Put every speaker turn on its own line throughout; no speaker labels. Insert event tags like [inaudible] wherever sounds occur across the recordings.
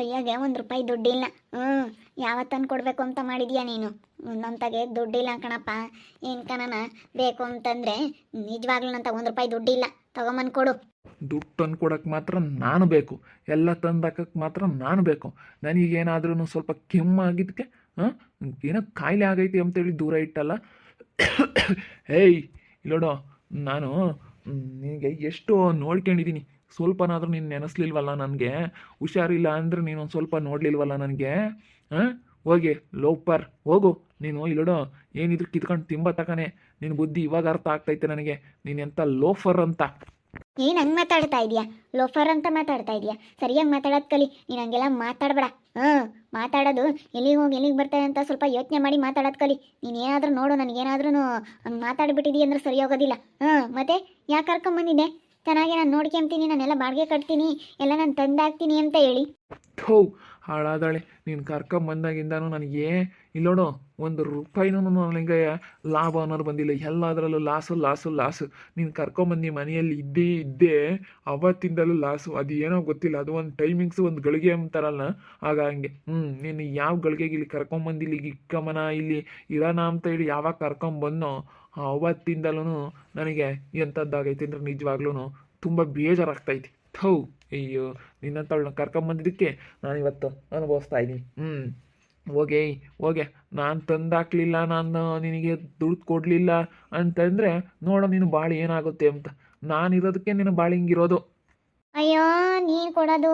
ಕೈಯಾಗೆ ಒಂದು ರೂಪಾಯಿ ದುಡ್ಡಿಲ್ಲ. ಹ್ಞೂ ಯಾವತ್ತನ್ನು ಕೊಡಬೇಕು ಅಂತ ಮಾಡಿದ್ಯಾ ನೀನು? ನನ್ನಂತಾಗೆ ದುಡ್ಡಿಲ್ಲ ಕಣಪ್ಪ. ಏನು ಕಣನ ಬೇಕು ಅಂತಂದರೆ ನಿಜವಾಗ್ಲೂ ನಂತ ಒಂದು ರೂಪಾಯಿ ದುಡ್ಡಿಲ್ಲ. ತಗೊಂಬಂದು ಕೊಡು.
ದುಡ್ಡು ತಂದು ಕೊಡೋಕೆ ಮಾತ್ರ ನಾನು ಬೇಕು. ಎಲ್ಲ ತಂದಾಕಕ್ಕೆ ಮಾತ್ರ ನಾನು ಬೇಕು. ನನಗೇನಾದ್ರೂ ಸ್ವಲ್ಪ ಕೆಮ್ಮಾಗಿದ್ದಕ್ಕೆ ಹಾಂ? ಏನೋ ಕಾಯಿಲೆ ಆಗೈತಿ ಅಂತೇಳಿ ದೂರ ಇಟ್ಟಲ್ಲ. [coughs] ಏಯ್, ಇಲ್ಲೋಡು, ನಾನು ನಿನಗೆ ಎಷ್ಟು ನೋಡ್ಕೊಂಡಿದ್ದೀನಿ ಸ್ವಲ್ಪನಾದರೂ ನೀನು ನೆನೆಸ್ಲಿಲ್ವಲ್ಲ ನನಗೆ? ಹುಷಾರಿಲ್ಲ ಅಂದರೆ ನೀನು ಒಂದು ಸ್ವಲ್ಪ ನೋಡಲಿಲ್ವಲ್ಲ ನನಗೆ? ಹಾಂ? ಹೋಗಿ, ಲೋಪರ್, ಹೋಗು. ನೀನು ಇಲ್ಲೋಡು ಏನಿದ್ರು ಕಿತ್ಕೊಂಡು ತಿಂಬ ತಕನೆ ನಿನ್ನ ಬುದ್ಧಿ ಇವಾಗ ಅರ್ಥ ಆಗ್ತೈತೆ ನನಗೆ. ನೀನು ಎಂಥ ಲೋಫರ್ ಅಂತ?
ಏನು ಹಂಗೆ ಮಾತಾಡ್ತಾ ಇದೀಯಾ? ಲೋಫರ್ ಅಂತ ಮಾತಾಡ್ತಾ ಇದೀಯಾ? ಸರಿಯಾಗಿ ಮಾತಾಡೋದು ಕಲಿ. ನೀನು ಹಂಗೆಲ್ಲ ಮಾತಾಡಬೇಡ. ಹ್ಞೂ ಮಾತಾಡೋದು ಎಲ್ಲಿಗೆ ಹೋಗಿ, ಎಲ್ಲಿಗೆ ಬರ್ತಾರೆ ಅಂತ ಸ್ವಲ್ಪ ಯೋಚನೆ ಮಾಡಿ ಮಾತಾಡೋದು ಕಲಿ. ನೀನು ಏನಾದರೂ ನೋಡು ನನಗೇನಾದ್ರೂ ಹಂಗೆ ಮಾತಾಡ್ಬಿಟ್ಟಿದೀಯ ಅಂದ್ರೆ ಸರಿ ಹೋಗೋದಿಲ್ಲ ಮತ್ತೆ ಯಾಕೆ ಕರ್ಕೊಂಬಂದಿದ್ದೆ? ಚೆನ್ನಾಗಿ ನಾನು ನೋಡ್ಕೊಂತೀನಿ ನಾನೆಲ್ಲ ಬಾಡಿಗೆ ಕಟ್ತೀನಿ, ಎಲ್ಲ ನಾನು ತಂದಾಕ್ತೀನಿ ಅಂತ ಹೇಳಿ.
ಥೋ, ಹಾಳಾದಾಳೆ. ನೀನು ಕರ್ಕೊಂಬಂದಾಗಿಂದನೂ ನನಗೆ ಇಲ್ಲೋಡು ಒಂದು ರೂಪಾಯಿನೂ ನನಗೆ ಲಾಭ ಅನ್ನೋರು ಬಂದಿಲ್ಲ. ಎಲ್ಲದರಲ್ಲೂ ಲಾಸು ಲಾಸು ಲಾಸು. ನೀನು ಕರ್ಕೊಂಬಂದು ಮನೆಯಲ್ಲಿ ಇದ್ದೇ ಇದ್ದೇ ಅವತ್ತಿಂದಲೂ ಲಾಸು. ಅದು ಏನೋ ಗೊತ್ತಿಲ್ಲ, ಅದು ಒಂದು ಟೈಮಿಂಗ್ಸು ಒಂದು ಗಳಿಗೆ ಅಂತಾರಲ್ಲ, ಆಗ ಹಂಗೆ. ಹ್ಞೂ ನೀನು ಯಾವ ಗಳಿಗೆಗೆ ಇಲ್ಲಿ ಕರ್ಕೊಂಬಂದು ಇಲ್ಲಿ ಇಕ್ಕಮ್ಮನ ಇಲ್ಲಿ ಇರೋಣ ಅಂತ ಹೇಳಿ ಯಾವಾಗ ಕರ್ಕೊಂಬಂದನೋ ಅವತ್ತಿಂದಲೂ ನನಗೆ ಎಂಥದ್ದಾಗೈತೆ ಅಂದರೆ ನಿಜವಾಗ್ಲೂ ತುಂಬ ಬೇಜಾರಾಗ್ತೈತಿ. ಥೌ, ಅಯ್ಯೋ, ನಿನ್ನಂಥವಳನ್ನ ಕರ್ಕೊಂಬಂದಿದ್ದಕ್ಕೆ ನಾನು ಇವತ್ತು ಅನುಭವಿಸ್ತಾ ಇದ್ದೀನಿ. ಹ್ಞೂ ಹೋಗೆ ಹೋಗೆ, ನಾನು ತಂದಾಕ್ಲಿಲ್ಲ, ನಾನು ನಿನಗೆ ದುಡ್ಡು ಕೊಡಲಿಲ್ಲ ಅಂತಂದರೆ ನೋಡೋ ನೀನು ಬಾಳಿ ಏನಾಗುತ್ತೆ ಅಂತ. ನಾನಿರೋದಕ್ಕೆ ನಿನ್ನ ಬಾಳಿ ಹಿಂಗಿರೋದು.
ಅಯ್ಯೋ, ನೀನು ಕೊಡೋದು.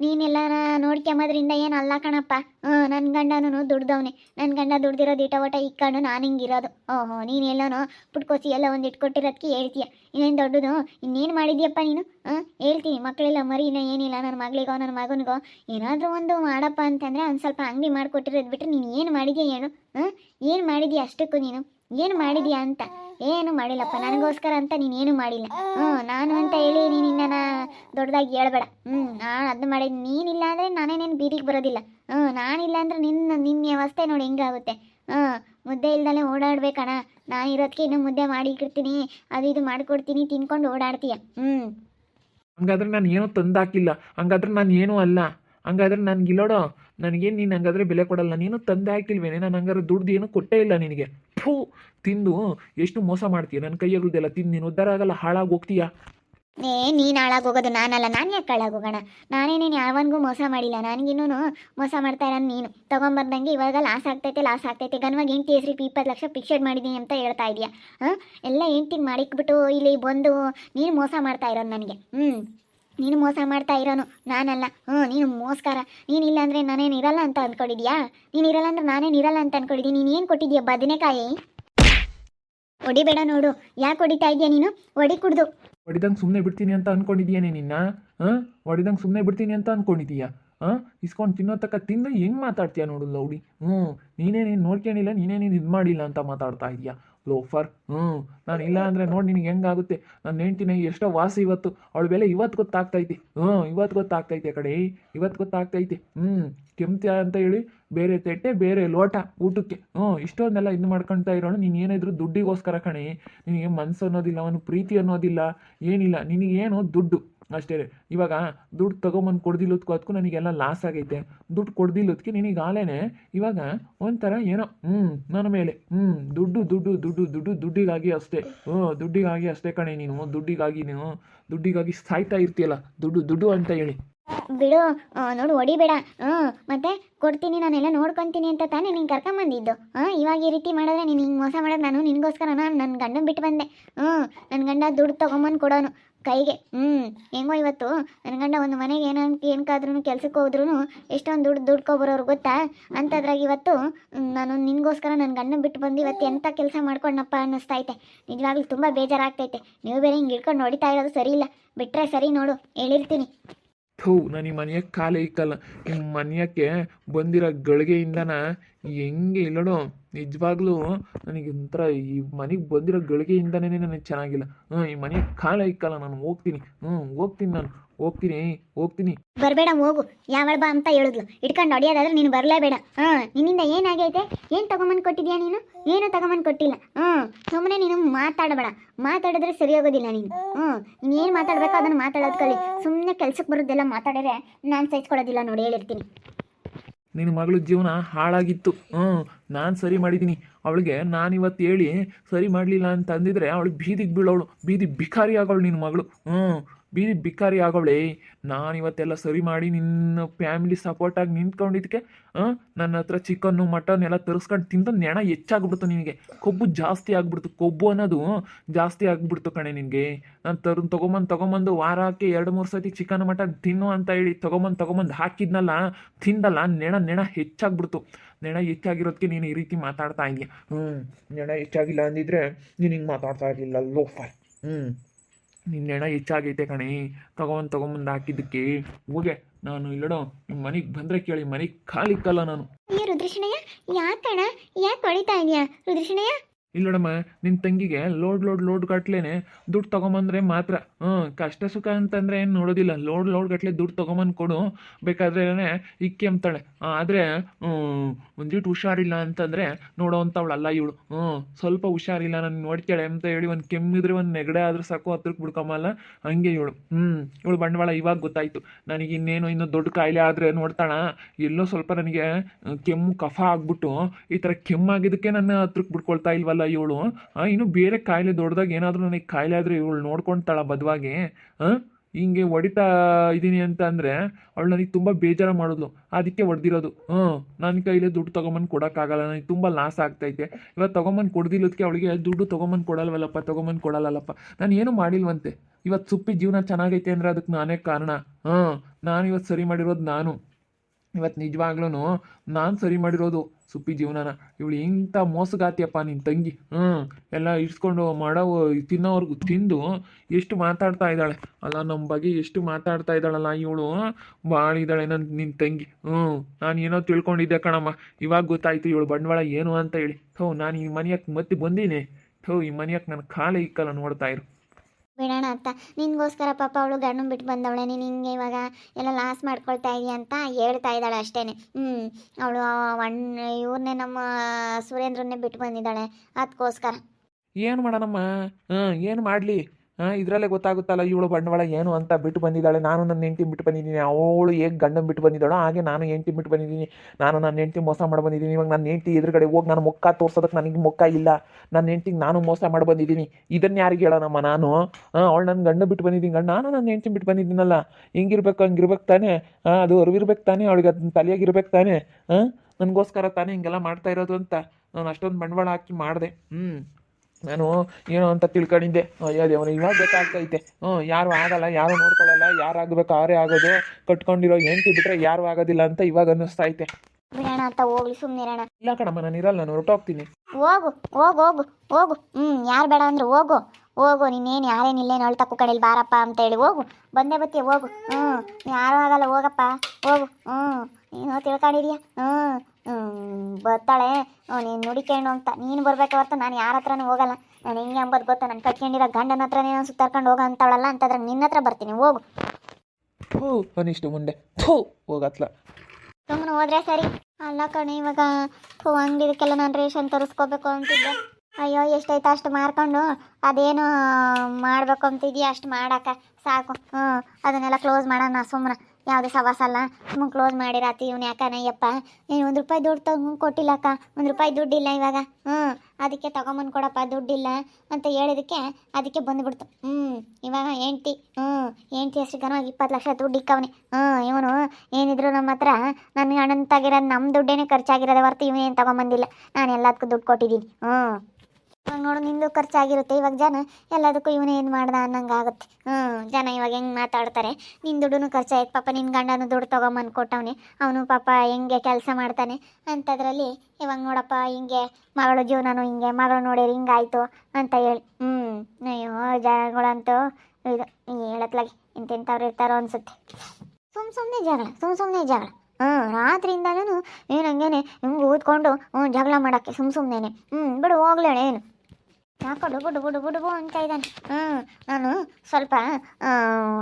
ನೀನೆಲ್ಲನ ನೋಡ್ಕೊಂಬೋದ್ರಿಂದ ಏನು ಅಲ್ಲ ಕಣಪ್ಪ. ಹ್ಞೂ ನನ್ನ ಗಂಡನೂ ದುಡ್ದವನೆ. ನನ್ನ ಗಂಡ ದುಡ್ದಿರೋದು ಇಟ ಓಟ ಇಕ್ಕೊಂಡು ನಾನು ಹಿಂಗಿರೋದು. ಓಹೋ ನೀನೆಲ್ಲನೋ ಪುಟ್ಕೋಸಿ ಎಲ್ಲ ಒಂದು ಇಟ್ಕೊಟ್ಟಿರೋದಕ್ಕೆ ಹೇಳ್ತೀಯ. ಇನ್ನೇನು ದೊಡ್ಡದು? ಇನ್ನೇನು ಮಾಡಿದ್ಯಪ್ಪ ನೀನು? ಹಾಂ ಹೇಳ್ತೀನಿ. ಮಕ್ಕಳೆಲ್ಲ ಇನ್ನ ಏನಿಲ್ಲ. ನನ್ನ ಮಗಳಿಗೋ ನನ್ನ ಮಗನಿಗೋ, ಏನಾದರೂ ಒಂದು ಮಾಡಪ್ಪ ಅಂತಂದರೆ ಒಂದು ಸ್ವಲ್ಪ ಅಂಗಡಿ ಮಾಡಿಕೊಟ್ಟಿರೋದು ಬಿಟ್ಟರೆ ನೀನು ಏನು ಮಾಡಿದ್ಯಾ ಹೇಳು? ಹಾಂ ಏನು ಮಾಡಿದ್ಯಾ ಅಷ್ಟಕ್ಕೂ ನೀನು? ಏನು ಮಾಡಿದ್ಯಾ ಅಂತ? ಏನು ಮಾಡಿಲ್ಲಪ್ಪ, ನನಗೋಸ್ಕರ ಅಂತ ನೀನೇನು ಮಾಡಿಲ್ಲ. ಹ್ಞೂ ನಾನು ಅಂತ ಹೇಳಿ ನೀನು ನಿನ್ನ ದೊಡ್ಡದಾಗಿ ಹೇಳ್ಬೇಡ. ಹ್ಞೂ ನಾನು ಅದನ್ನ ಮಾಡಿ, ನೀನಿಲ್ಲ ಅಂದರೆ ನಾನೇನೇನು ಬೀದಿಗೆ ಬರೋದಿಲ್ಲ. ಹ್ಞೂ ನಾನಿಲ್ಲ ಅಂದರೆ ನಿನ್ನ ನಿನ್ನ ವ್ಯವಸ್ಥೆ ನೋಡಿ ಹೆಂಗಾಗುತ್ತೆ. ಹ್ಞೂ ಮುದ್ದೆ ಇಲ್ದಲೆ ಓಡಾಡ್ಬೇಕಣ. ನಾನು ಇರೋದಕ್ಕೆ ಇನ್ನು ಮುದ್ದೆ ಮಾಡಿ ಇಟ್ಟಿರ್ತೀನಿ ಅದು ಇದು ಮಾಡಿಕೊಡ್ತೀನಿ, ತಿನ್ಕೊಂಡು ಓಡಾಡ್ತೀಯ. ಹ್ಞೂ
ಹಂಗಾದ್ರೆ ನಾನು ಏನೂ ತಂದಾಕಿಲ್ಲ ಹಂಗಾದ್ರೆ ನಾನು ಏನೂ ಅಲ್ಲ. ಹಂಗಾದ್ರೆ ನನಗೆ ಇಲ್ಲೋಡೋ ನನಗೇನು ನೀನು ಹಂಗಾದ್ರೆ ಬೆಲೆ ಕೊಡಲ್ಲ. ನೀನು ತಂದೆ ಹಾಕಿಲ್ವೇನೆ ನಾನು ಹಂಗಾದ್ರೆ ದುಡ್ಡು ಏನೂ ಕೊಟ್ಟೇ ಇಲ್ಲ ನಿನಗೆ. ಫೂ ತಿಂದು ಎಷ್ಟು ಮೋಸ ಮಾಡ್ತೀಯ? ನನ್ನ ಕೈಯಲ್ಲದೆಲ್ಲ ತಿಂದು ನೀನು ಉದ್ದಾರ ಆಗಲ್ಲ, ಹಾಳಾಗಿ ಹೋಗ್ತೀಯ?
ಏ, ನೀನು ಹಾಳಾಗೋಗೋದು ನಾನಲ್ಲ, ನಾನು ಯಾಕೆ ಹಾಳಾಗೋಗೋಣ ನಾನೇನೇನು ಯಾವನಿಗೂ ಮೋಸ ಮಾಡಿಲ್ಲ ನನಗಿನ್ನೂ ಮೋಸ ಮಾಡ್ತಾ ಇರೋನು ನೀನು. ತೊಗೊಂಬಂದಂಗೆ ಇವಾಗ ಲಾಸ್ ಆಗ್ತೈತೆ ಲಾಸ್ ಆಗ್ತೈತೆ. ಗನ್ವಾಗ ಹೆಂಡ್ತಿ ಹೆಸ್ರಿಗೆ ಇಪ್ಪತ್ತು ಲಕ್ಷ ಫಿಕ್ಸೆಡ್ ಮಾಡಿದ್ದೀನಿ ಅಂತ ಹೇಳ್ತಾ ಇದೀಯ? ಹಾಂ ಎಲ್ಲ ಹೆಂಡ್ತಿಗೆ ಮಾಡಿಕ್ಬಿಟ್ಟು ಇಲ್ಲಿ ಬಂದು ನೀನು ಮೋಸ ಮಾಡ್ತಾ ಇರೋದು ನನಗೆ. ಹ್ಞೂ ನೀನು ಮೋಸ ಮಾಡ್ತಾ ಇರೋನು, ನಾನಲ್ಲ. ಹ್ಞೂ ನೀನು ಮೋಸ್ಕಾರ. ಇಲ್ಲ ಅಂದರೆ ನಾನೇನು ಇರಲ್ಲ ಅಂತ ಅಂದ್ಕೊಂಡಿದ್ಯಾ ನೀನು ಇರಲ್ಲ ಅಂದ್ರೆ ನಾನೇನು ಇರಲ್ಲ ಅಂತ ಅಂದ್ಕೊಂಡಿದ್ದೀನಿ ನೀನು ಏನು ಕೊಟ್ಟಿದ್ಯಾ ಬದನೆಕಾಯಿ? ಹೊಡಿಬೇಡ ನೋಡು. ಯಾಕೆ ಹೊಡಿತಾ ಇದೆಯಾ ನೀನು? ಹೊಡಿ ಕುಡ್ದು.
ಹೊಡಿದಂಗೆ ಸುಮ್ಮನೆ ಬಿಡ್ತೀನಿ ಅಂತ ಅನ್ಕೊಂಡಿದ್ಯಾನೆ ನಿನ್ನ? ಹಾಂ? ಹೊಡಿದಂಗೆ ಸುಮ್ಮನೆ ಬಿಡ್ತೀನಿ ಅಂತ ಅಂದ್ಕೊಂಡಿದ್ದೀಯಾ ಹಾಂ? ಇಸ್ಕೊಂಡು ತಿನ್ನೋ ತಕ್ಕ ತಿಂದು ಹೆಂಗೆ ಮಾತಾಡ್ತೀಯಾ ನೋಡು ಲೌಡಿ? ಹ್ಞೂ ನೀನೇನೇನು ನೋಡ್ಕೊಂಡಿಲ್ಲ ನೀನೇ ನೀನು ಇದು ಮಾಡಿಲ್ಲ ಅಂತ ಮಾತಾಡ್ತಾ ಇದೀಯಾ? ಲೋಫರ್ ಹ್ಞೂ ನಾನು ಇಲ್ಲ ಅಂದರೆ ನೋಡಿ ನಿನಗೆ ಹೆಂಗಾಗುತ್ತೆ? ನನ್ನ ಹೆಂಡ್ತಿನ ಎಷ್ಟೋ ವಾಸಿ ಇವತ್ತು. ಅವಳ ಬೆಲೆ ಇವತ್ತು ಗೊತ್ತಾಗ್ತೈತಿ. ಹ್ಞೂ ಇವತ್ತು ಗೊತ್ತಾಗ್ತೈತೆ ಕಡೆ. ಇವತ್ತು ಗೊತ್ತಾಗ್ತೈತಿ. ಹ್ಞೂ ಕೆಮ್ತಿಯ ಅಂತ ಹೇಳಿ ಬೇರೆ ತೆಟ್ಟೆ, ಬೇರೆ ಲೋಟ ಊಟಕ್ಕೆ. ಹ್ಞೂ ಇಷ್ಟೊಂದೆಲ್ಲ ಇದು ಮಾಡ್ಕೊಳ್ತಾ ಇರೋಣ ನೀನು ಏನಿದ್ರು ದುಡ್ಡಿಗೋಸ್ಕರ ಕಣೆ. ನಿನಗೆ ಮನ್ಸು ಅನ್ನೋದಿಲ್ಲ ಅವನು ಪ್ರೀತಿ ಅನ್ನೋದಿಲ್ಲ, ಏನಿಲ್ಲ. ನಿನಗೇನು ದುಡ್ಡು. ಅಷ್ಟೇ ಇವಾಗ ದುಡ್ಡು ತೊಗೊಂಬಂದು ಕೊಡ್ದಿಲ್ಲದ್ಕೂ ಅದಕ್ಕೂ ನನಗೆಲ್ಲ ಲಾಸ್ ಆಗೈತೆ. ದುಡ್ಡು ಕೊಡ್ದಿಲ್ಲದಕ್ಕೆ ನಿನಗೆ ಆಲೇನೆ ಇವಾಗ ಒಂಥರ ಏನೋ ಹ್ಞೂ ನನ್ನ ಮೇಲೆ ಹ್ಞೂ ದುಡ್ಡು ದುಡ್ಡು ದುಡ್ಡು ದುಡ್ಡು, ದುಡ್ಡಿಗಾಗಿ ಅಷ್ಟೇ. ಹ್ಞೂ ದುಡ್ಡಿಗಾಗಿ ಅಷ್ಟೇ ಕಣೆ ನೀನು, ದುಡ್ಡಿಗಾಗಿ ನೀನು, ದುಡ್ಡಿಗಾಗಿ ಸಾಯ್ತಾ ಇರ್ತೀಯಲ್ಲ, ದುಡ್ಡು ದುಡ್ಡು ಅಂತ ಹೇಳಿ.
ಬಿಡು ನೋಡು, ಹೊಡಿಬೇಡ. ಹ್ಞೂ ಮತ್ತೆ ಕೊಡ್ತೀನಿ, ನಾನೆಲ್ಲ ನೋಡ್ಕೊತೀನಿ ಅಂತ ತಾನೇ ನೀನು ಕರ್ಕೊಂಬಂದಿದ್ದು. ಹಾಂ ಇವಾಗ ಈ ರೀತಿ ಮಾಡಿದ್ರೆ ನೀನು ಹಿಂಗೆ ಮೋಸ ಮಾಡೋದು ನಾನು ನಿನಗೋಸ್ಕರ ನಾನು ನನ್ನ ಗಂಡನ ಬಿಟ್ಟು ಬಂದೆ. ಹ್ಞೂ ನನ್ನ ಗಂಡ ದುಡ್ಡು ತೊಗೊಂಬಂದು ಕೊಡೋನು. ಕೈಗೆ. ಹ್ಞೂ ಹೆಂಗೋ ಇವತ್ತು ನನ್ನ ಗಂಡ ಒಂದು ಮನೆಗೆ ಏನ್ ಏನಕ್ಕಾದ್ರೂ ಕೆಲ್ಸಕ್ಕೆ ಹೋದ್ರೂ ಎಷ್ಟೊಂದು ದುಡ್ಡು ದುಡ್ಕೊಬರೋರು ಗೊತ್ತಾ? ಅಂಥದ್ರಾಗ ಇವತ್ತು ನಾನು ನಿನಗೋಸ್ಕರ ನನ್ನ ಗಂಡನ ಬಿಟ್ಟು ಬಂದು ಇವತ್ತು ಎಂಥ ಕೆಲಸ ಮಾಡ್ಕೊಂಡಪ್ಪ ಅನ್ನಿಸ್ತೈತೆ ನಿಜವಾಗ್ಲೂ ತುಂಬ ಬೇಜಾರಾಗ್ತೈತೆ. ನೀವು ಬೇರೆ ಹಿಂಗೆ ಹಿಡ್ಕೊಂಡು ನೋಡಿತಾ ಇರೋದು ಸರಿ ಇಲ್ಲ. ಬಿಟ್ಟರೆ ಸರಿ ನೋಡು ಹೇಳಿರ್ತೀನಿ.
ಥೂ ನಾನು ಈ ಮನೆಯಕ್ಕೆ ಕಾಲೇ ಇಕ್ಕಲ್ಲ. ಈ ಮನೆಯಕ್ಕೆ ಬಂದಿರೋ ಗಳಿಗೆಯಿಂದನ ಹೆಂಗೆ ಇಲ್ಲೋಡು ನಿಜವಾಗ್ಲೂ ನನಗೆ ಒಂಥರ ಈ ಮನೆಗೆ ಬಂದಿರೋ ಗಳಿಗೆಯಿಂದನೇ ನನಗೆ ಚೆನ್ನಾಗಿಲ್ಲ. ಹ್ಞೂ ಈ ಮನೆಗೆ ಕಾಲ ಇಕ್ಕಲ್ಲ ನಾನು ಹೋಗ್ತೀನಿ. ಹ್ಞೂ ಹೋಗ್ತೀನಿ ನಾನು. ಹೋಗ್ತೀನಿ ಹೋಗ್ತೀನಿ.
ಬರಬೇಡ ಹೋಗು ಯಾವಳ ಬಾ ಅಂತ ಹೇಳಿದ್ಲು. ಇಟ್ಕೊಂಡು ಹೊಡಿಯೋದಾದ್ರೆ ನೀನು ಬರಲೇಬೇಡ. ಹಾಂ, ನಿನ್ನಿಂದ ಏನಾಗೈತೆ ಏನು ತಗೊಂಬಂದು ಕೊಟ್ಟಿದ್ಯಾ ನೀನು? ಏನು ತಗೊಂಬಂದು ಕೊಟ್ಟಿಲ್ಲ. ಹ್ಞೂ ಸುಮ್ಮನೆ ನೀನು ಮಾತಾಡಬೇಡ. ಮಾತಾಡಿದ್ರೆ ಸರಿ ಹೋಗೋದಿಲ್ಲ ನೀನು. ಹ್ಞೂ ನೀನು ಏನು ಮಾತಾಡಬೇಕೋ ಅದನ್ನು ಮಾತಾಡೋದು ಕಲಿ. ಸುಮ್ಮನೆ ಕೆಲ್ಸಕ್ಕೆ ಬರೋದೆಲ್ಲ ಮಾತಾಡಿದ್ರೆ ನಾನು ಸಹಿಸ್ಕೊಳ್ಳೋದಿಲ್ಲ ನೋಡಿ, ಹೇಳಿರ್ತೀನಿ.
ನಿನ್ನ ಮಗಳ ಜೀವನ ಹಾಳಾಗಿತ್ತು. ಹ್ಞೂ ನಾನು ಸರಿ ಮಾಡಿದ್ದೀನಿ ಅವಳಿಗೆ ನಾನು ಇವತ್ತು ಹೇಳಿ ಸರಿ ಮಾಡಲಿಲ್ಲ ಅಂತಂದಿದ್ರೆ ಅವಳು ಬೀದಿಗೆ ಬೀಳೋಳು. ಬೀದಿ ಭಿಕಾರಿ ಆಗೋಳು ನಿನ್ನ ಮಗಳು. ಹ್ಞೂ ಬೀದಿ ಬಿಕಾರಿ ಆಗೋಳೆ ನಾನು ಇವತ್ತೆಲ್ಲ ಸರಿ ಮಾಡಿ ನಿನ್ನ ಫ್ಯಾಮಿಲಿ ಸಪೋರ್ಟಾಗಿ ನಿಂತ್ಕೊಂಡಿದ್ದಕ್ಕೆ ನನ್ನ ಹತ್ರ ಚಿಕನ್ನು ಮಟನ್ ಎಲ್ಲ ತರಿಸ್ಕೊಂಡು ತಿಂದು ನೆಣ ಹೆಚ್ಚಾಗ್ಬಿಡ್ತು ನಿನಗೆ. ಕೊಬ್ಬು ಜಾಸ್ತಿ ಆಗ್ಬಿಡ್ತು. ಕೊಬ್ಬು ಅನ್ನೋದು ಜಾಸ್ತಿ ಆಗ್ಬಿಡ್ತು ಕಣೆ ನಿನಗೆ. ನಾನು ತರ್ ತೊಗೊಂಬಂದು ತೊಗೊಂಬಂದು ವಾರಕ್ಕೆ ಎರಡು ಮೂರು ಸತಿ ಚಿಕನ್ ಮಟನ್ ತಿನ್ನು ಅಂತ ಹೇಳಿ ತೊಗೊಂಬಂದು ತೊಗೊಂಬಂದು ಹಾಕಿದ್ನಲ್ಲ, ತಿಂದಲ್ಲ, ನೆಣ ನೆಣ ಹೆಚ್ಚಾಗ್ಬಿಡ್ತು. ನೆಣ ಹೆಚ್ಚಾಗಿರೋದಕ್ಕೆ ನೀನು ಈ ರೀತಿ ಮಾತಾಡ್ತಾ ಇದೆಯಾ? ಹ್ಞೂ ನೆಣ ಹೆಚ್ಚಾಗಿಲ್ಲ ಅಂದಿದ್ರೆ ನೀನು ಹಿಂಗೆ ಮಾತಾಡ್ತಾ ಇರಲಿಲ್ಲ ಲೋಫರ್ ಹ್ಞೂ ನಿನ್ನ ಹೆಣ ಹೆಚ್ಚಾಗೈತೆ ಕಣಿ. ತಗೊಂಡ್ ತಗೊಂಬಂದ್ ಹಾಕಿದ್ದಕ್ಕೆ. ಹೋಗೆ, ನಾನು ಇಲ್ಲಡೋ ನಿಮ್ಮ ಮನೆಗೆ ಬಂದ್ರೆ ಕೇಳಿ, ಮನೆಗೆ ಖಾಲಿ ಕಲ್ಲ ನಾನು.
ಅಯ್ಯೋ ಕಣ ಯಾಕಣ ಯಾಕೆ ಹೊಡಿತಾ ಇದೆಯಾ? ರುದ್ರಶನಯ್ಯ
ಇಲ್ಲಡಮ್ಮ ನಿನ್ನ ತಂಗಿಗೆ ಲೋಡ್ ಲೋಡ್ ಲೋಡ್ ಗಟ್ಲೆನೆ ದುಡ್ಡು ತೊಗೊಂಬಂದ್ರೆ ಮಾತ್ರ. ಹ್ಞೂ, ಕಷ್ಟ ಸುಖ ಅಂತಂದರೆ ಏನು ನೋಡೋದಿಲ್ಲ. ಲೋಡ್ ಲೋಡ್ ಗಟ್ಲೆ ದುಡ್ಡು ತೊಗೊಂಬಂದು ಕೊಡು. ಬೇಕಾದ್ರೆ ಇಕ್ಕಿ ಅಂತಾಳೆ ಆದರೆ ಒಂದಿಟ್ಟು ಹುಷಾರಿಲ್ಲ ಅಂತಂದರೆ ನೋಡೋ ಅಂಥವಳಲ್ಲ ಇವಳು. ಹ್ಞೂ, ಸ್ವಲ್ಪ ಹುಷಾರಿಲ್ಲ, ನಾನು ನೋಡ್ತಾಳೆ ಅಂತ ಹೇಳಿ ಒಂದು ಕೆಮ್ಮಿದ್ರೆ ಒಂದು ನೆಗಡೆ ಆದರೂ ಸಾಕು ಹತ್ರಕ್ಕೆ ಬಿಡ್ಕೊಂಬಲ್ಲ ಹಂಗೆ ಇವಳು. ಹ್ಞೂ, ಇವಳು ಬಂಡವಾಳ ಇವಾಗ ಗೊತ್ತಾಯಿತು. ನನಗೆ ಇನ್ನೇನು ಇನ್ನೂ ದೊಡ್ಡ ಕಾಯಿಲೆ ಆದರೆ ನೋಡ್ತಾಳ. ಎಲ್ಲೋ ಸ್ವಲ್ಪ ನನಗೆ ಕೆಮ್ಮು, ಕಫ ಆಗ್ಬಿಟ್ಟು ಈ ಥರ ಕೆಮ್ಮಾಗಿದ್ದಕ್ಕೆ ನನ್ನ ಹತ್ರಕ್ಕೆ ಬಿಡ್ಕೊಳ್ತಾ ಇಲ್ವಲ್ಲ ಇವಳು ಇನ್ನು ಬೇರೆ ಕಾಯಿಲೆ ದೊಡ್ಡದಾಗ ಏನಾದರೂ ನನಗೆ ಕಾಯಿಲೆ ಆದರೆ ಇವಳು ನೋಡ್ಕೊಳ್ತಾಳ ಬದವಾಗಿ ಹಿಂಗೆ ಹೊಡಿತಾ ಇದ್ದೀನಿ ಅಂತ ಅಂದರೆ ಅವಳು ನನಗೆ ತುಂಬ ಬೇಜಾರು ಮಾಡಿದ್ಲು. ಅದಕ್ಕೆ ಹೊಡೆದಿರೋದು. ಹ್ಞೂ ನನ್ನ ಕೈಲಿ ದುಡ್ಡು ತೊಗೊಂಬಂದು ಕೊಡೋಕ್ಕಾಗಲ್ಲ, ನನಗೆ ತುಂಬ ಲಾಸ್ ಆಗ್ತೈತೆ. ಇವತ್ತು ತೊಗೊಂಬಂದು ಕೊಡ್ದಿಲ್ಲದಕ್ಕೆ ಅವಳಿಗೆ ದುಡ್ಡು ತೊಗೊಂಬಂದು ಕೊಡಲ್ವಲ್ಲಪ್ಪ, ತೊಗೊಂಬಂದು ಕೊಡಲ್ಲಪ್ಪ ನಾನು ಏನೂ ಮಾಡಿಲ್ವಂತೆ. ಇವತ್ತು ಸುಪ್ಪಿ ಜೀವನ ಚೆನ್ನಾಗೈತೆ ಅಂದರೆ ಅದಕ್ಕೆ ನಾನೇ ಕಾರಣ. ಹಾಂ, ನಾನು ಇವತ್ತು ಸರಿ ಮಾಡಿರೋದು ನಾನು. ಇವತ್ತು ನಿಜವಾಗ್ಲೂ ನಾನು ಸರಿ ಮಾಡಿರೋದು ಸುಪ್ಪಿ ಜೀವನನ. ಇವಳು ಇಂಥ ಮೋಸಗಾತಿಯಪ್ಪ ನಿನ್ನ ತಂಗಿ. ಹ್ಞೂ ಎಲ್ಲ ಇಡ್ಸ್ಕೊಂಡು ಮಾಡೋ, ತಿನ್ನೋವ್ರಿಗೂ ತಿಂದು ಎಷ್ಟು ಮಾತಾಡ್ತಾ ಇದ್ದಾಳೆ. ಅಲ್ಲ ನಮ್ಮ ಬಗ್ಗೆ ಎಷ್ಟು ಮಾತಾಡ್ತಾ ಇದ್ದಾಳಲ್ಲ ಇವಳು. ಭಾಳ ಇದ್ದಾಳೆ ನನ್ನ ನಿನ್ನ ತಂಗಿ. ಹ್ಞೂ ನಾನು ಏನೋ ತಿಳ್ಕೊಂಡಿದ್ದೆ ಕಣಮ್ಮ. ಇವಾಗ ಗೊತ್ತಾಯ್ತು ಇವಳು ಬಂಡವಾಳ ಏನು ಅಂತ ಹೇಳಿ. ಥೋ, ನಾನು ಈ ಮನೆಯಕ್ಕೆ ಮತ್ತೆ ಬಂದೀನಿ. ಥೋ, ಈ ಮನೆಯಕ್ಕೆ ನನ್ನ ಕಾಲೇ ಇಕ್ಕಲ್ಲ ನೋಡ್ತಾ ಇರು.
ಬಿಡೋಣ ಅಂತ. ನಿನಗೋಸ್ಕರ ಪಾಪ ಅವಳು ಗಂಡನ ಬಿಟ್ಟು ಬಂದವಳೆ. ನೀನು ಹಿಂಗೆ ಇವಾಗ ಎಲ್ಲ ಲಾಸ್ ಮಾಡ್ಕೊಳ್ತಾ ಇದೀಯ ಅಂತ ಹೇಳ್ತಾ ಇದ್ದಾಳೆ ಅಷ್ಟೇ ಹ್ಞೂ ಅವಳು ಅಣ್ಣ ಇವ್ರನ್ನೇ ನಮ್ಮ ಸುರೇಂದ್ರನ್ನೇ ಬಿಟ್ಟು ಬಂದಿದ್ದಾಳೆ. ಅದಕ್ಕೋಸ್ಕರ
ಏನು ಮಾಡೋಣಮ್ಮ? ಹಾಂ ಏನು ಮಾಡಲಿ? ಇದರಲ್ಲೇ ಗೊತ್ತಾಗುತ್ತಲ್ಲ, ಇವಳು ಬಂಡವಾಳ ಏನು ಅಂತ ಬಿಟ್ಟು ಬಂದಿದ್ದಾಳೆ. ನಾನು ನನ್ನ ಹೆಂಡತಿ ಬಿಟ್ಟು ಬಂದಿದ್ದೀನಿ. ಅವಳು ಹೇಗೆ ಗಂಡನ ಬಿಟ್ಟು ಬಂದಿದ್ದಾಳೋ ಹಾಗೆ ನಾನು ಹೆಂಡತಿ ಬಿಟ್ಟು ಬಂದಿದ್ದೀನಿ. ನಾನು ನನ್ನ ಹೆಂಡತಿ ಮೋಸ ಮಾಡಿ ಬಂದಿದ್ದೀನಿ. ಇವಾಗ ನನ್ನ ಹೆಂಡತಿ ಎದುರುಗಡೆ ಹೋಗಿ ನಾನು ಮುಖ ತೋರ್ಸೋದಕ್ಕೆ ನನಗೆ ಮುಖ ಇಲ್ಲ. ನನ್ನ ಹೆಂಡತಿಗೆ ನಾನು ಮೋಸ ಮಾಡಿ ಬಂದಿದ್ದೀನಿ. ಇದನ್ನು ಯಾರಿಗೆ ಹೇಳೋಣಮ್ಮ ನಾನು? ಅವಳು ನನ್ನ ಗಂಡ ಬಿಟ್ಟು ಬಂದಿದ್ದೀನಿ. ಗಂಡ, ನಾನು ನನ್ನ ಹೆಂಡತಿ ಬಿಟ್ಟು ಬಂದಿದ್ದೀನಲ್ಲ. ಹಿಂಗಿರ್ಬೇಕು, ಹಂಗಿರ್ಬೇಕು ತಾನೆ. ಅದು ಅರಿವಿರ್ಬೇಕು ತಾನೆ. ಅವಳಿಗೆ ಅದನ್ನ ತಲೆಯಾಗಿರ್ಬೇಕು ತಾನೆ. ಹಾಂ, ನನಗೋಸ್ಕರ ತಾನೇ ಹಿಂಗೆಲ್ಲ ಮಾಡ್ತಾ ಇರೋದು ಅಂತ. ನಾನು ಅಷ್ಟೊಂದು ಬಂಡವಾಳ ಹಾಕಿ ಮಾಡಿದೆ. ಹ್ಞೂ ನಾನು ಏನೋ ಅಂತ ತಿಳ್ಕೊಂಡಿದ್ದೆ ಅಯ್ಯೋ ದೇವನ ಇವಾಗ ಗೊತ್ತಾಗ್ತೈತೆ. ಹ್ಞೂ ಯಾರು ಆಗಲ್ಲ ಯಾರು ನೋಡ್ಕೊಳ್ಳಲ್ಲ ಯಾರು ಆಗಬೇಕು ಅವರೇ ಆಗೋದು. ಕಟ್ಕೊಂಡಿರೋ ಹೆಂಡತಿ ಬಿಟ್ರೆ ಯಾರು ಆಗೋದಿಲ್ಲ ಅಂತ ಇವಾಗ ಅನ್ನಿಸ್ತೈತೆ
ಬಿಡೋಣ ಅಂತ ಹೋಗ್ಲಿ ಸುಮ್ಮನಿರೋಣ
ಇಲ್ಲ ಕಣಮ್ಮ ನಾನು ಇರಲ್ಲ ನಾನು ಹೊರಟೋಗ್ತೀನಿ
ಹೋಗು ಹೋಗು ಹೋಗು ಹೋಗು. ಹ್ಞೂ ಯಾರು ಬೇಡ ಅಂದ್ರೆ ಹೋಗು. ಹೋಗು ನೀನೇನು ಯಾರೇನಿಲ್ಲೇನು ಅಳ್ತಾ ಕಡೆಯಲ್ಲಿ ಬಾರಪ್ಪ ಅಂತ ಹೇಳಿ ಹೋಗು. ಬಂದೇ ಬತ್ತಿ ಹೋಗು. ಹ್ಞೂ ಯಾರು ಆಗಲ್ಲ ಹೋಗಪ್ಪ ಹೋಗು. ಹ್ಞೂ ನೀನು ತಿಳ್ಕೊಂಡಿದ್ಯಾ? ಹ್ಞೂ ಬರ್ತಾಳೆ. ನೀನು ನುಡಿಕೊಂಡು ಅಂತ. ನೀನು ಬರ್ಬೇಕು ಬರ್ತಾ ನಾನು ಯಾರ ಹತ್ರನೂ ಹೋಗಲ್ಲ. ನಾನು ಹೆಂಗೆ ಅಂಬೋದು ಗೊತ್ತಾ? ನಾನು ಕಟ್ಕೊಂಡಿರೋ ಗಂಡನ ಹತ್ರನೇ ನಾನು ಸುತ್ತಾರ್ಕೊಂಡು ಹೋಗ ಅಂತಾಳಲ್ಲ ಅಂತಂದ್ರೆ ನಿನ್ನ ಹತ್ರ ಬರ್ತೀನಿ. ಹೋಗು.
ಥೂ ಅನಿಷ್ಟು ಮುಂದೆ. ಥೂ ಹೋಗತ್ಲ.
ಸುಮ್ಮನೆ ಹೋದ್ರೆ ಸರಿ. ಅಲ್ಲ ಕಣೆ ಇವಾಗ ಥೂ ಅಂಗಡಿದಕ್ಕೆಲ್ಲ ನಾನು ರೇಷನ್ ತರಿಸ್ಕೋಬೇಕು ಅಂತಿದ್ದೆ. ಅಯ್ಯೋ ಎಷ್ಟೈತೆ ಅಷ್ಟು ಮಾರ್ಕೊಂಡು? ಅದೇನು ಮಾಡಬೇಕು ಅಂತಿದ್ಯಾ? ಅಷ್ಟು ಮಾಡಕ್ಕ. ಸಾಕು. ಹ್ಞೂ ಅದನ್ನೆಲ್ಲ ಕ್ಲೋಸ್ ಮಾಡೋಣ ಸುಮ್ಮನೆ ಯಾವುದೇ ಸವಾಸ ಅಲ್ಲ? ಸುಮ್ಮನೆ ಕ್ಲೋಸ್ ಮಾಡಿರಾತಿ ಇವ್ನು ಯಾಕನಯ್ಯಪ್ಪ ನೀನು ಒಂದು ರೂಪಾಯಿ ದುಡ್ಡು ತಗೊಂಡು ಕೊಟ್ಟಿಲ್ಲಕ್ಕ ಒಂದು ರೂಪಾಯಿ ದುಡ್ಡಿಲ್ಲ ಇವಾಗ. ಹ್ಞೂ ಅದಕ್ಕೆ ತಗೊಂಬಂದು ಕೊಡಪ್ಪ ದುಡ್ಡಿಲ್ಲ ಅಂತ ಹೇಳಿದಕ್ಕೆ ಅದಕ್ಕೆ ಬಂದ್ಬಿಡ್ತು. ಹ್ಞೂ ಇವಾಗ ಹೆಂಡ್ತಿ ಹ್ಞೂ ಹೆಂಡ್ತಿ ಹೆಸ್ರಿಗನೋ ಇಪ್ಪತ್ತು ಲಕ್ಷ ದುಡ್ಡು ಇಕ್ಕವನೆ. ಹ್ಞೂ ಇವನು ಏನಿದ್ರು ನಮ್ಮ ಹತ್ರ ನನ್ನ ಅಣ್ಣನ ನಮ್ ನಮ್ಮ ದುಡ್ಡೇನೆ ಖರ್ಚಾಗಿರೋದೇ ಹೊರತು ಇವನೇನು ತಗೊಂಬಂದಿಲ್ಲ. ನಾನು ಎಲ್ಲದಕ್ಕೂ ದುಡ್ಡು ಕೊಟ್ಟಿದ್ದೀನಿ. ಹ್ಞೂ ನೋಡು, ನಿಂದು ಖರ್ಚಾಗಿರುತ್ತೆ. ಇವಾಗ ಜನ ಎಲ್ಲದಕ್ಕೂ ಇವನೇ ಏನು ಮಾಡ್ದ ಅನ್ನಂಗೆ ಆಗುತ್ತೆ ಹ್ಞೂ ಜನ ಇವಾಗ ಹೆಂಗೆ ಮಾತಾಡ್ತಾರೆ? ನಿನ್ನ ದುಡ್ಡು ಖರ್ಚಾಯ್ತು. ಪಾಪ ನಿನ್ನ ಗಂಡನು ದುಡ್ಡು ತೊಗೊಂಬಂದು ಕೊಟ್ಟವನೆ. ಅವನು ಪಾಪ ಹೆಂಗೆ ಕೆಲಸ ಮಾಡ್ತಾನೆ ಅಂಥದ್ರಲ್ಲಿ ಇವಾಗ ನೋಡಪ್ಪ, ಹಿಂಗೆ ಮಗಳು ಜೀವನನೂ ಹಿಂಗೆ, ಮಗಳು ನೋಡಿರಿ ಹಿಂಗಾಯ್ತು ಅಂತ ಹೇಳಿ. ಹ್ಞೂ ಅಯ್ಯೋ, ಜನಗಳಂತೂ ಇದು ಹೇಳತ್ಲಾಗೆ ಇಂತಿಂಥವ್ರು ಇರ್ತಾರೋ ಅನಿಸುತ್ತೆ. ಸುಮ್ಮ ಸುಮ್ಮನೆ ಜಗಳ ಸುಮ್ಮ ಸುಮ್ಮನೆ ಜಗಳ. ಹ್ಞೂ ರಾತ್ರಿಯಿಂದನೂ ಏನು ಹಂಗೇನೆ ಹಿಂಗೆ ಊದ್ಕೊಂಡು ಹ್ಞೂ ಜಗಳ ಮಾಡೋಕ್ಕೆ ಸುಮ್ಮ ಸುಮ್ಮನೆ ಹ್ಞೂ ಬಿಡು, ಹೋಗ್ಲೇಳೆ ಏನು? ಯಾಕೋ ಡುಬು ಡುಬು ಡುಬು ಡುಬು ಅಂತ ಇದ್ದಾನೆ. ಹ್ಞೂ ನಾನು ಸ್ವಲ್ಪ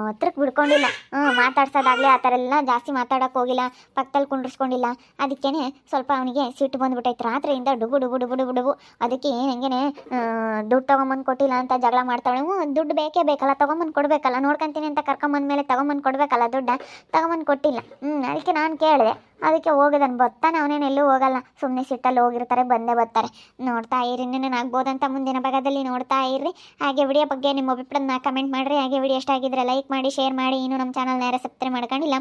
ಹತ್ರಕ್ಕೆ ಬಿಡ್ಕೊಂಡಿಲ್ಲ. ಹ್ಞೂ ಮಾತಾಡ್ಸೋದಾಗಲಿ ಆ ಥರ ಎಲ್ಲ ಜಾಸ್ತಿ ಮಾತಾಡೋಕೆ ಹೋಗಿಲ್ಲ. ಪಕ್ಕದಲ್ಲಿ ಕುಂಡ್ರಿಸ್ಕೊಂಡಿಲ್ಲ. ಅದಕ್ಕೇನೆ ಸ್ವಲ್ಪ ಅವನಿಗೆ ಸಿಟ್ಟು ಬಂದ್ಬಿಟ್ಟೈತೆ ರಾತ್ರಿಯಿಂದ ಡುಬು ಡುಬು ಡುಬು ಡುಬು ಡುಬು. ಅದಕ್ಕೆ ಹೆಂಗೇನೆ ದುಡ್ಡು ತೊಗೊಂಬಂದು ಕೊಟ್ಟಿಲ್ಲ ಅಂತ ಜಗಳ ಮಾಡ್ತಾಳೆ ಹ್ಞೂ ದುಡ್ಡು ಬೇಕೇ ಬೇಕಲ್ಲ, ತೊಗೊಂಬಂದು ಕೊಡಬೇಕಲ್ಲ. ನೋಡ್ಕೊಂತೀನಿ ಅಂತ ಕರ್ಕೊಂಬಂದ್ಮೇಲೆ ತೊಗೊಂಬಂದು ಕೊಡಬೇಕಲ್ಲ ದುಡ್ಡ. ತೊಗೊಂಬಂದು ಕೊಟ್ಟಿಲ್ಲ. ಹ್ಞೂ ಅದಕ್ಕೆ ನಾನು ಕೇಳಿದೆ. ಅದಕ್ಕೆ ಹೋಗೋದನ್ನು ಬರ್ತಾನೆ ಅವನೇನು ಎಲ್ಲೂ ಹೋಗಲ್ಲ. ಸುಮ್ಮನೆ ಸಿಟ್ಟಲ್ಲಿ ಹೋಗಿರ್ತಾರೆ, ಬಂದೇ ಬರ್ತಾರೆ. ನೋಡ್ತಾ ಇರಿ ಆಗ್ಬೋದಂತ ಮುಂದಿನ ಭಾಗದಲ್ಲಿ ನೋಡ್ತಾ ಇರ್ರಿ ಹಾಗೆ ವಿಡಿಯೋ ಬಗ್ಗೆ ನಿಮ್ಮ ಅಭಿಪ್ರಾಯನ ಕಮೆಂಟ್ ಮಾಡಿರಿ. ಹಾಗೆ ವಿಡಿಯೋ ಇಷ್ಟ ಆಗಿದ್ರೆ ಲೈಕ್ ಮಾಡಿ ಶೇರ್ ಮಾಡಿ. ಇನ್ನೂ ನಮ್ಮ ಚಾನಲ್ನ ಯಾರು ಸಬ್ಸ್ಕ್ರೈಬ್ ಮಾಡ್ಕೊಂಡಿಲ್ಲ,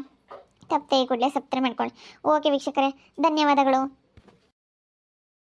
ತಪ್ಪದೆ ಕೂಡಲೇ ಸಬ್ಸ್ಕ್ರೈಬ್ ಮಾಡ್ಕೊಳ್ಳಿ. ಓಕೆ ವೀಕ್ಷಕರೇ, ಧನ್ಯವಾದಗಳು.